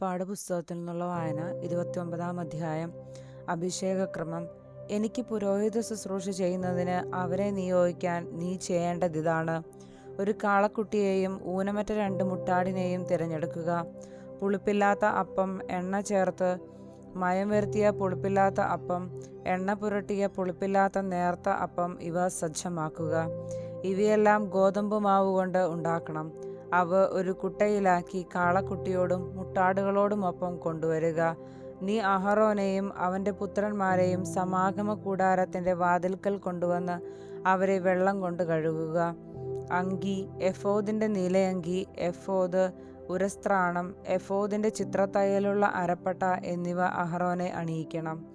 പാഠപുസ്തകത്തിൽ നിന്നുള്ള വായന ഇരുപത്തിയൊമ്പതാം അധ്യായം അഭിഷേകക്രമം. എനിക്ക് പുരോഹിത ശുശ്രൂഷ ചെയ്യുന്നതിന് അവരെ നിയോഗിക്കാൻ നീ ചെയ്യേണ്ടത് ഇതാണ് ഒരു കാളക്കുട്ടിയെയും ഊനമറ്റ രണ്ട് മുട്ടാടിനെയും തിരഞ്ഞെടുക്കുക. പുളിപ്പില്ലാത്ത അപ്പം എണ്ണ ചേർത്ത് മയം വരുത്തിയ പുളിപ്പില്ലാത്ത അപ്പം എണ്ണ പുരട്ടിയ പുളിപ്പില്ലാത്ത നേർത്ത അപ്പം ഇവ സജ്ജമാക്കുക. ഇവയെല്ലാം ഗോതമ്പ് മാവ് കൊണ്ട് ഉണ്ടാക്കണം. അവ ഒരു കുട്ടയിലാക്കി കാളക്കുട്ടിയോടും മുട്ടാടുകളോടുമൊപ്പം കൊണ്ടുവരിക. നീ അഹറോനെയും അവന്റെ പുത്രന്മാരെയും സമാഗമ കൂടാരത്തിന്റെ വാതിൽക്കൽ കൊണ്ടുവന്ന് അവരെ വെള്ളം കൊണ്ട് കഴുകുക. അങ്കി എഫോദിന്റെ നീലയങ്കി എഫോദ് ഉരസ്ത്രാണം എഫോദിന്റെ ചിത്രത്തയ്യലുള്ള അരപ്പട്ട എന്നിവ അഹറോനെ അണിയിക്കണം.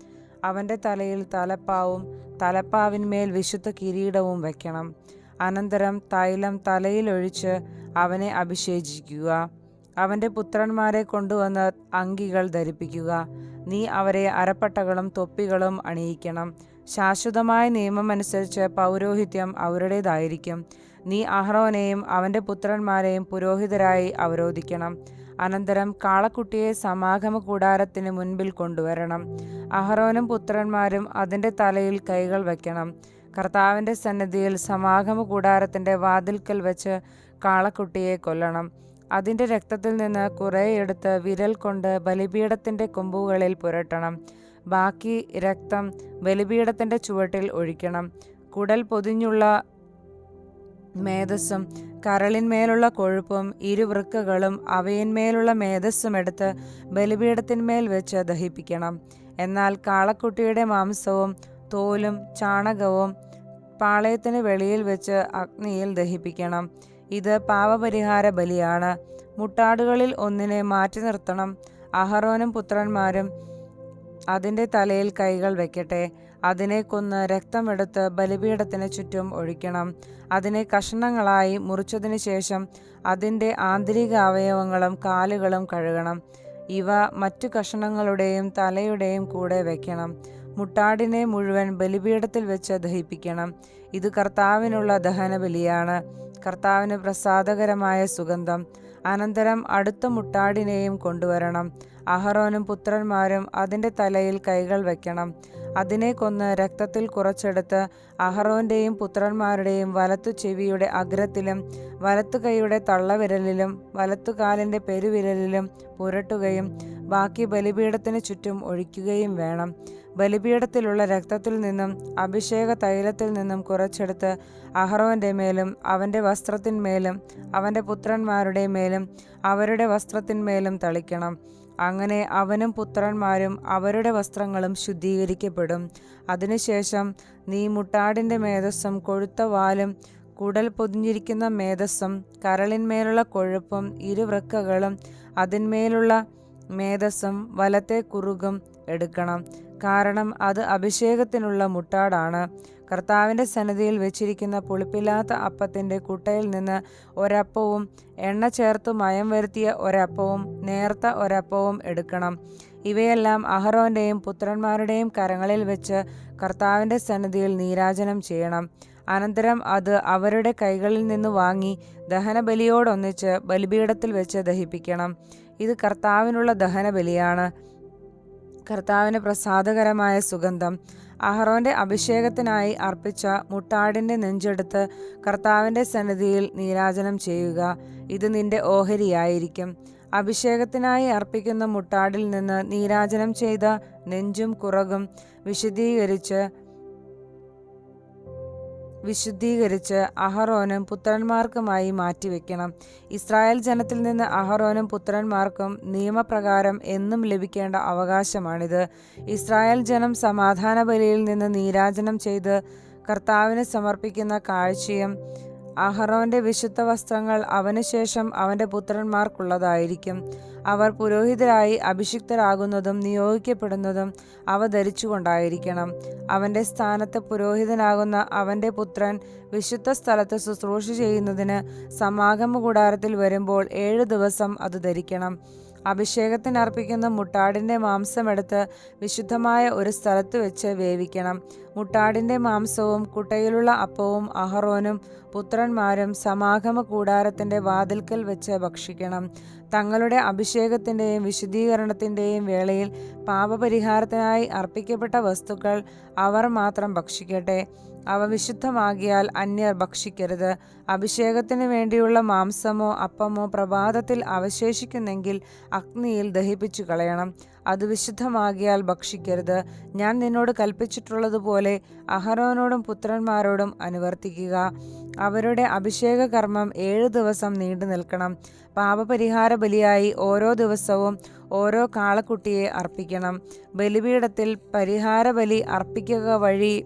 അവന്റെ തലയിൽ തലപ്പാവും തലപ്പാവിന്മേൽ വിശുദ്ധ കിരീടവും വയ്ക്കണം. അനന്തരം തൈലം തലയിലൊഴിച്ച് അവനെ അഭിഷേചിക്കുക. അവന്റെ പുത്രന്മാരെ കൊണ്ടുവന്ന് അങ്കികൾ ധരിപ്പിക്കുക. നീ അവരെ അരപ്പട്ടകളും തൊപ്പികളും അണിയിക്കണം. ശാശ്വതമായ നിയമമനുസരിച്ച് പൗരോഹിത്യം അവരുടേതായിരിക്കും. നീ അഹ്റോനെയും അവന്റെ പുത്രന്മാരെയും പുരോഹിതരായി അവരോധിക്കണം. അനന്തരം കാളക്കുട്ടിയെ സമാഗമ കൂടാരത്തിന് മുൻപിൽ കൊണ്ടുവരണം. അഹ്റോനും പുത്രന്മാരും അതിന്റെ തലയിൽ കൈകൾ വയ്ക്കണം. കർത്താവിന്റെ സന്നിധിയിൽ സമാഗമ കൂടാരത്തിന്റെ വാതിൽക്കൽ വെച്ച് കാളക്കുട്ടിയെ കൊല്ലണം. അതിന്റെ രക്തത്തിൽ നിന്ന് കുറേ എടുത്ത് വിരൽ കൊണ്ട് ബലിപീഠത്തിന്റെ കൊമ്പുകളിൽ പുരട്ടണം. ബാക്കി രക്തം ബലിപീഠത്തിന്റെ ചുവട്ടിൽ ഒഴിക്കണം. കുടൽ പൊതിഞ്ഞുള്ള മേധസ്സും കരളിന്മേലുള്ള കൊഴുപ്പും ഇരുവൃക്കകളും അവയിന്മേലുള്ള മേധസ്സും എടുത്ത് ബലിപീഠത്തിന്മേൽ വെച്ച് ദഹിപ്പിക്കണം. എന്നാൽ കാളക്കുട്ടിയുടെ മാംസവും തോലും ചാണകവും പാളയത്തിന് വെളിയിൽ വെച്ച് അഗ്നിയിൽ ദഹിപ്പിക്കണം. ഇത് പാപപരിഹാര ബലിയാണ്. മുട്ടാടുകളിൽ ഒന്നിനെ മാറ്റി നിർത്തണം. അഹറോനും പുത്രന്മാരും അതിന്റെ തലയിൽ കൈകൾ വെക്കട്ടെ. അതിനെ കൊന്ന് രക്തമെടുത്ത് ബലിപീഠത്തിന് ചുറ്റും ഒഴിക്കണം. അതിനെ കഷണങ്ങളായി മുറിച്ചതിന് ശേഷം അതിന്റെ ആന്തരിക അവയവങ്ങളും കാലുകളും കഴുകണം. ഇവ മറ്റു കഷണങ്ങളുടെയും തലയുടെയും കൂടെ വയ്ക്കണം മുട്ടാടിനെ മുഴുവൻ ബലിപീഠത്തിൽ വെച്ച് ദഹിപ്പിക്കണം. ഇത് കർത്താവിനുള്ള ദഹനബലിയാണ്. കർത്താവിന് പ്രസാദകരമായ സുഗന്ധം. അനന്തരം അടുത്ത മുട്ടാടിനെയും കൊണ്ടുവരണം. അഹറോനും പുത്രന്മാരും അതിന്റെ തലയിൽ കൈകൾ വയ്ക്കണം അതിനെ കൊന്ന് രക്തത്തിൽ കുറച്ചെടുത്ത് അഹറോന്റെയും പുത്രന്മാരുടെയും വലത്തു ചെവിയുടെ അഗ്രത്തിലും വലത്തു കൈയുടെ തള്ളവിരലിലും വലത്തുകാലിന്റെ പെരുവിരലിലും പുരട്ടുകയും ബാക്കി ബലിപീഠത്തിന് ചുറ്റും ഒഴിക്കുകയും വേണം. ബലിപീഠത്തിലുള്ള രക്തത്തിൽ നിന്നും അഭിഷേക തൈലത്തിൽ നിന്നും കുറച്ചെടുത്ത് അഹറോന്റെ മേലും അവന്റെ വസ്ത്രത്തിന്മേലും അവന്റെ പുത്രന്മാരുടെ മേലും അവരുടെ വസ്ത്രത്തിന്മേലും തളിക്കണം. അങ്ങനെ അവനും പുത്രന്മാരും അവരുടെ വസ്ത്രങ്ങളും ശുദ്ധീകരിക്കപ്പെടും. അതിനുശേഷം നീ മുട്ടാടിന്റെ മേധസ്സും കൊഴുത്ത വാലും കുടൽ പൊതിഞ്ഞിരിക്കുന്ന മേധസ്സും കരളിന്മേലുള്ള കൊഴുപ്പും ഇരുവൃക്കകളും അതിന്മേലുള്ള മേധസ്സും വലത്തെ കുറുകും എടുക്കണം. കാരണം അത് അഭിഷേകത്തിനുള്ള മുട്ടാടാണ്. കർത്താവിന്റെ സന്നിധിയിൽ വെച്ചിരിക്കുന്ന പുളിപ്പില്ലാത്ത അപ്പത്തിന്റെ കുട്ടയിൽ നിന്ന് ഒരപ്പവും എണ്ണ ചേർത്ത് മയം വരുത്തിയ ഒരപ്പവും നേർത്ത ഒരപ്പവും എടുക്കണം. ഇവയെല്ലാം അഹറോന്റെയും പുത്രന്മാരുടെയും കരങ്ങളിൽ വെച്ച് കർത്താവിന്റെ സന്നിധിയിൽ നീരാജനം ചെയ്യണം. അനന്തരം അത് അവരുടെ കൈകളിൽ നിന്ന് വാങ്ങി ദഹനബലിയോടൊന്നിച്ച് ബലിപീഠത്തിൽ വെച്ച് ദഹിപ്പിക്കണം. ഇത് കർത്താവിനുള്ള ദഹനബലിയാണ്. കർത്താവിന് പ്രസാദകരമായ സുഗന്ധം. അഹറോന്റെ അഭിഷേകത്തിനായി അർപ്പിച്ച മുട്ടാടിന്റെ നെഞ്ചെടുത്ത് കർത്താവിന്റെ സന്നിധിയിൽ നീരാജനം ചെയ്യുക. ഇത് നിന്റെ ഓഹരിയായിരിക്കും. അഭിഷേകത്തിനായി അർപ്പിക്കുന്ന മുട്ടാടിൽ നിന്ന് നീരാജനം ചെയ്ത നെഞ്ചും കുറകും വിശദീകരിച്ച് വിശുദ്ധീകരിച്ച് അഹറോനും പുത്രന്മാർക്കുമായി മാറ്റിവെക്കണം. ഇസ്രായേൽ ജനത്തിൽ നിന്ന് അഹറോനും പുത്രന്മാർക്കും നിയമപ്രകാരം എന്നും ലഭിക്കേണ്ട അവകാശമാണിത്. ഇസ്രായേൽ ജനം സമാധാന ബലിയിൽ നിന്ന് നീരാജനം ചെയ്ത് കർത്താവിന് സമർപ്പിക്കുന്ന കാഴ്ചയും അഹറോന്റെ വിശുദ്ധ വസ്ത്രങ്ങൾ അവനുശേഷം അവന്റെ പുത്രന്മാർക്കുള്ളതായിരിക്കും. അവർ പുരോഹിതരായി അഭിഷിക്തരാകുന്നതും നിയോഗിക്കപ്പെടുന്നതും അവ ധരിച്ചുകൊണ്ടായിരിക്കണം. അവന്റെ സ്ഥാനത്ത് പുരോഹിതനാകുന്ന അവന്റെ പുത്രൻ വിശുദ്ധ സ്ഥലത്ത് ശുശ്രൂഷ ചെയ്യുന്നതിന് സമാഗമ കൂടാരത്തിൽ വരുമ്പോൾ ഏഴു ദിവസം അത് ധരിക്കണം. അഭിഷേകത്തിനർപ്പിക്കുന്ന മുട്ടാടിന്റെ മാംസമെടുത്ത് വിശുദ്ധമായ ഒരു സ്ഥലത്ത് വെച്ച് വേവിക്കണം. മുട്ടാടിന്റെ മാംസവും കുട്ടയിലുള്ള അപ്പവും അഹറോനും പുത്രന്മാരും സമാഗമ കൂടാരത്തിന്റെ വാതിൽക്കൽ വെച്ച് ഭക്ഷിക്കണം. തങ്ങളുടെ അഭിഷേകത്തിന്റെയും വിശുദ്ധീകരണത്തിന്റെയും വേളയിൽ പാപപരിഹാരത്തിനായി അർപ്പിക്കപ്പെട്ട വസ്തുക്കൾ അവർ മാത്രം ഭക്ഷിക്കട്ടെ. അവ വിശുദ്ധമാകിയാൽ അന്യർ ഭക്ഷിക്കരുത്. അഭിഷേകത്തിന് വേണ്ടിയുള്ള മാംസമോ അപ്പമോ പ്രഭാതത്തിൽ അവശേഷിക്കുന്നെങ്കിൽ അഗ്നിയിൽ ദഹിപ്പിച്ചു കളയണം അത് വിശുദ്ധമാകിയാൽ ഭക്ഷിക്കരുത്. ഞാൻ നിന്നോട് കൽപ്പിച്ചിട്ടുള്ളതുപോലെ അഹരോനോടും പുത്രന്മാരോടും അനുവർത്തിക്കുക. അവരുടെ അഭിഷേക കർമ്മം ഏഴു ദിവസം നീണ്ടു നിൽക്കണം. പാപപരിഹാര ബലിയായി ഓരോ ദിവസവും ഓരോ കാളക്കുട്ടിയെ അർപ്പിക്കണം. ബലിപീഠത്തിൽ പരിഹാര ബലി അർപ്പിക്കുക വഴി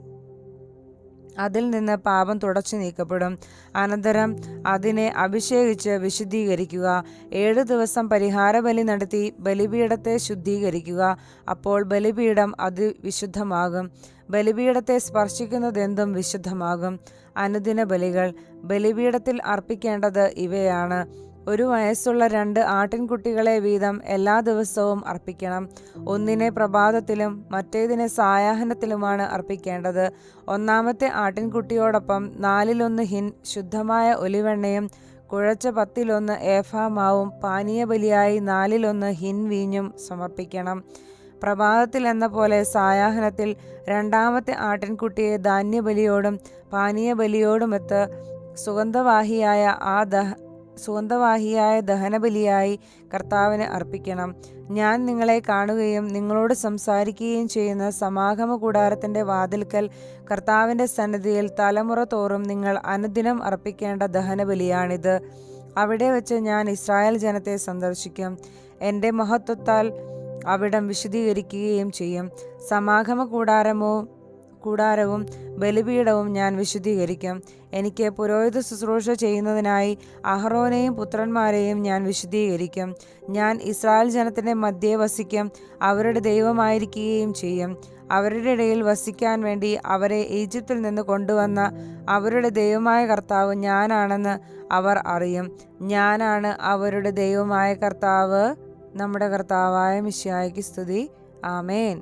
അതിൽ നിന്ന് പാപം തുടച്ചു നീക്കപ്പെടും. അനന്തരം അതിനെ അഭിഷേകിച്ച് വിശുദ്ധീകരിക്കുക. ഏഴു ദിവസം പരിഹാര ബലി നടത്തി ബലിപീഠത്തെ ശുദ്ധീകരിക്കുക. അപ്പോൾ ബലിപീഠം അത് വിശുദ്ധമാകും ബലിപീഠത്തെ സ്പർശിക്കുന്നതെന്തും വിശുദ്ധമാകും. അനുദിന ബലികൾ ബലിപീഠത്തിൽ അർപ്പിക്കേണ്ടത് ഇവയാണ്. ഒരു വയസ്സുള്ള രണ്ട് ആട്ടിൻകുട്ടികളെ വീതം എല്ലാ ദിവസവും അർപ്പിക്കണം. ഒന്നിനെ പ്രഭാതത്തിലും മറ്റേതിനെ സായാഹ്നത്തിലുമാണ് അർപ്പിക്കേണ്ടത്. ഒന്നാമത്തെ ആട്ടിൻകുട്ടിയോടൊപ്പം നാലിലൊന്ന് ഹിൻ ശുദ്ധമായ ഒലിവെണ്ണയും കുഴച്ച പത്തിലൊന്ന് ഏഫാമാവും പാനീയ ബലിയായി നാലിലൊന്ന് ഹിൻ വീഞ്ഞും സമർപ്പിക്കണം. പ്രഭാതത്തിൽ എന്ന പോലെ സായാഹ്നത്തിൽ രണ്ടാമത്തെ ആട്ടിൻകുട്ടിയെ ധാന്യബലിയോടും പാനീയ ബലിയോടുമെത്ത് സുഗന്ധവാഹിയായ ആ ദഹ സുഗന്ധവാഹിയായ ദഹനബലിയായി കർത്താവിന് അർപ്പിക്കണം. ഞാൻ നിങ്ങളെ കാണുകയും നിങ്ങളോട് സംസാരിക്കുകയും ചെയ്യുന്ന സമാഗമ കൂടാരത്തിന്റെ വാതിൽക്കൽ കർത്താവിന്റെ സന്നിധിയിൽ തലമുറ തോറും നിങ്ങൾ അനുദിനം അർപ്പിക്കേണ്ട ദഹനബലിയാണിത്. അവിടെ വെച്ച് ഞാൻ ഇസ്രായേൽ ജനത്തെ സന്ദർശിക്കും. എന്റെ മഹത്വത്താൽ അവിടം വിശദീകരിക്കുകയും ചെയ്യും. സമാഗമ കൂടാരമോ കൂടാരവും ബലിപീഠവും ഞാൻ വിശുദ്ധീകരിക്കും. എനിക്ക് പുരോഹിത ശുശ്രൂഷ ചെയ്യുന്നതിനായി അഹ്റോനെയും പുത്രന്മാരെയും ഞാൻ വിശുദ്ധീകരിക്കും. ഞാൻ ഇസ്രായേൽ ജനത്തിന്റെ മധ്യേ വസിക്കും അവരുടെ ദൈവമായിരിക്കുകയും ചെയ്യും. അവരുടെ ഇടയിൽ വസിക്കാൻ വേണ്ടി അവരെ ഈജിപ്തിൽ നിന്ന് കൊണ്ടുവന്ന അവരുടെ ദൈവമായ കർത്താവ് ഞാനാണെന്ന് അവർ അറിയും. ഞാനാണ് അവരുടെ ദൈവമായ കർത്താവ് നമ്മുടെ കർത്താവായ മിശ്യായ്ക്ക് സ്തുതി. ആമേൻ.